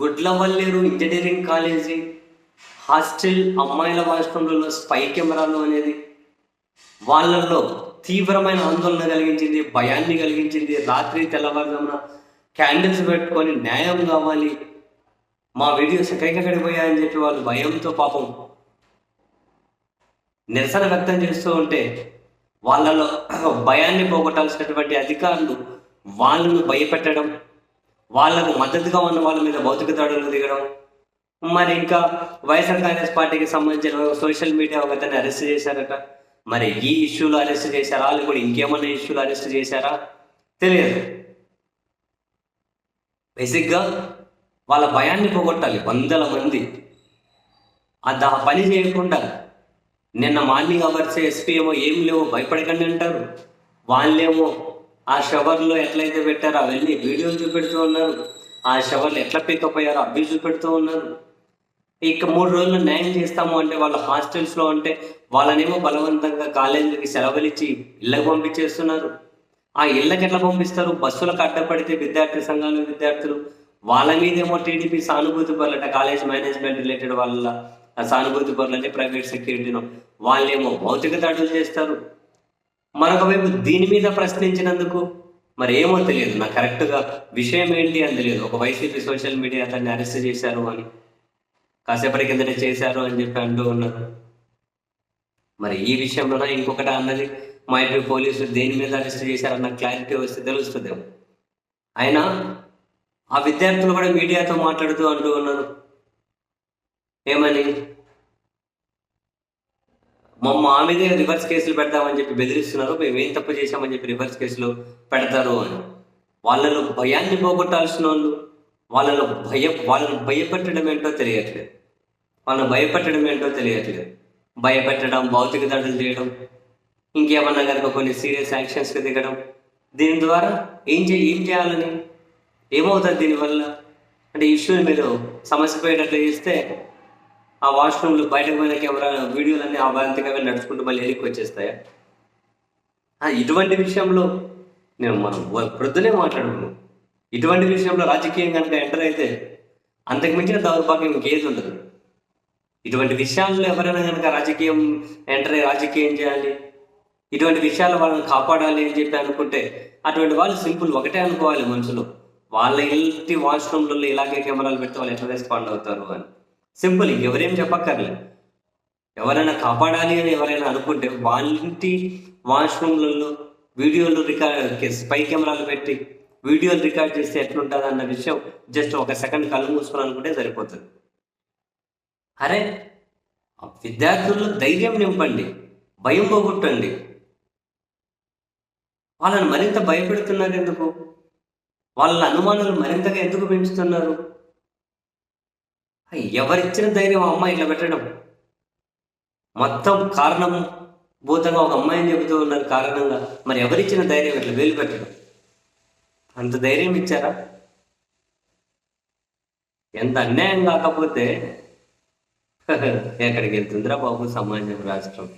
Gudlavalleru engineering college hostel అమ్మాయిల వాష్రూమ్లలో spy కెమెరాలు అనేది వాళ్ళల్లో తీవ్రమైన ఆందోళన కలిగించింది భయాన్ని కలిగించింది. రాత్రి తెల్లవారుజామున క్యాండిల్స్ పెట్టుకొని న్యాయం కావాలి మా వీడియోస్ ఎక్కడికెక్కడికి పోయాయని చెప్పి వాళ్ళు భయంతో పాపం నిరసన వ్యక్తం చేస్తూ ఉంటే వాళ్ళలో భయాన్ని పోగొట్టాల్సినటువంటి అధికారులు వాళ్ళను భయపెట్టడం వాళ్ళకు మద్దతుగా ఉన్న వాళ్ళ మీద భౌతిక దాడులు దిగడం. మరి ఇంకా వైఎస్ఆర్ కాంగ్రెస్ పార్టీకి సంబంధించిన సోషల్ మీడియా ఒక అతన్ని అరెస్ట్ చేశారట. మరి ఈ ఇష్యూలో అరెస్ట్ చేశారా? వాళ్ళు కూడా ఇంకేమన్నా ఇష్యూలో అరెస్ట్ చేశారా? తెలియదు. బేసిక్గా వాళ్ళ భయాన్ని పోగొట్టాలి వందల మంది. అది ఆ పని చేయకుండా నిన్న మార్నింగ్ అవర్స్ ఎస్పీ ఏమో ఏం లేవు భయపడకండి అంటారు. వాళ్ళేమో ఆ షవర్లో ఎట్లయితే పెట్టారో అవన్నీ వీడియోలు చూపెడుతూ ఉన్నారు. ఆ షవర్లు ఎట్లా పికప్ అయ్యారో అవి చూపెడుతూ ఉన్నారు. ఇక మూడు రోజులు న్యాయం చేస్తాము అంటే వాళ్ళ హాస్టల్స్లో అంటే వాళ్ళనేమో బలవంతంగా కాలేజీలకి సెలవులు ఇచ్చి ఇళ్ళకి పంపించేస్తున్నారు. ఆ ఇళ్ళకి ఎట్లా పంపిస్తారు? బస్సులకు అడ్డపడితే విద్యార్థి సంఘాలు విద్యార్థులు వాళ్ళ మీదేమో టీడీపీ సానుభూతి పరులట కాలేజ్ మేనేజ్మెంట్ రిలేటెడ్ వాళ్ళ ఆ సానుభూతి పరులంటే ప్రైవేట్ సెక్యూరిటీను వాళ్ళేమో భౌతిక దాడులు చేస్తారు. మరొక వైపు దీని మీద ప్రశ్నించినందుకు మరి ఏమో తెలియదు. నాకు కరెక్ట్గా విషయం ఏంటి అని తెలియదు. ఒక వైసీపీ సోషల్ మీడియా అతన్ని అరెస్ట్ చేశారు అని కాసేపటి కిందనే చేశారు అని చెప్పి అంటూ ఉన్నారు. మరి ఈ విషయంలో ఇంకొకటి అన్నది మా ఇంటి పోలీసులు దేని మీద అరెస్ట్ చేశారన్న క్లారిటీ వస్తే తెలుస్తుందేమో. అయినా ఆ విద్యార్థులు కూడా మీడియాతో మాట్లాడుతూ అంటూ ఉన్నారు. ఏమని? మా మా మీదే రివర్స్ కేసులు పెడతామని చెప్పి బెదిరిస్తున్నారు. మేము ఏం తప్పు చేశామని చెప్పి రివర్స్ కేసులు పెడతారు అని. వాళ్ళలో భయాన్ని పోగొట్టాల్సిన వాళ్ళు వాళ్ళలో భయ వాళ్ళని భయపెట్టడం ఏంటో తెలియట్లేదు. వాళ్ళని భయపెట్టడం ఏంటో తెలియట్లేదు. భయపెట్టడం భౌతిక దాడులు చేయడం ఇంకేమన్నా కనుక కొన్ని సీరియస్ యాక్షన్స్కి దిగడం దీని ద్వారా ఏం చే ఏం చేయాలని? ఏమవుతుంది దీనివల్ల? అంటే ఇష్యూని మీరు సమస్య పోయేటట్లు చేస్తే ఆ వాష్రూమ్లు బయటకు పోయిన కెమెరా వీడియోలన్నీ ఆ నడుచుకుంటూ మళ్ళీ ఎలికి వచ్చేస్తాయా? ఇటువంటి విషయంలో నేను మనం ప్రొద్దునే మాట్లాడుకున్నాం. ఇటువంటి విషయంలో రాజకీయం కనుక ఎంటర్ అయితే అంతకు మించిన దౌర్భాగ్యం ఇంకేది ఉండదు. ఇటువంటి విషయాల్లో ఎవరైనా కనుక రాజకీయం ఎంటర్ అయ్యి రాజకీయం చేయాలి ఇటువంటి విషయాలు వాళ్ళని కాపాడాలి అని చెప్పి అనుకుంటే అటువంటి వాళ్ళు సింపుల్ ఒకటే అనుకోవాలి మనుషులు వాళ్ళ ఇంటి వాష్రూమ్లలో ఇలాగే కెమెరాలు పెడితే వాళ్ళు ఎట్లా రెస్పాండ్ అవుతారు అని. సింపుల్ ఎవరేం చెప్పక్కర్లేదు ఎవరైనా కాపాడాలి అని ఎవరైనా అనుకుంటే వాళ్ళ ఇంటి వాష్రూమ్లలో వీడియోలు రికార్డ్ స్పై కెమెరాలు పెట్టి వీడియోలు రికార్డ్ చేస్తే ఎట్లుంటుంది అన్న విషయం జస్ట్ ఒక సెకండ్ కళ్ళు మూసుకొని అనుకుంటే సరిపోతుంది. అరే విద్యార్థుల్లో ధైర్యం నింపండి భయం పోగొట్టండి. వాళ్ళని మరింత భయపెడుతున్నారు ఎందుకు వాళ్ళ అనుమానాలు మరింతగా ఎందుకు పెంచుతున్నారు ఎవరిచ్చిన ధైర్యం అమ్మాయి ఇట్లా పెట్టడం? మొత్తం కారణం భూతంగా ఒక అమ్మాయిని చెబుతూ ఉన్నారు కారణంగా. మరి ఎవరిచ్చిన ధైర్యం ఇట్లా వేలు పెట్టడం? అంత ధైర్యం ఇచ్చారా? ఎంత అన్యాయం కాకపోతే ఎక్కడికి వెళ్తుందిరా బాబు సమాజం రాష్ట్రం?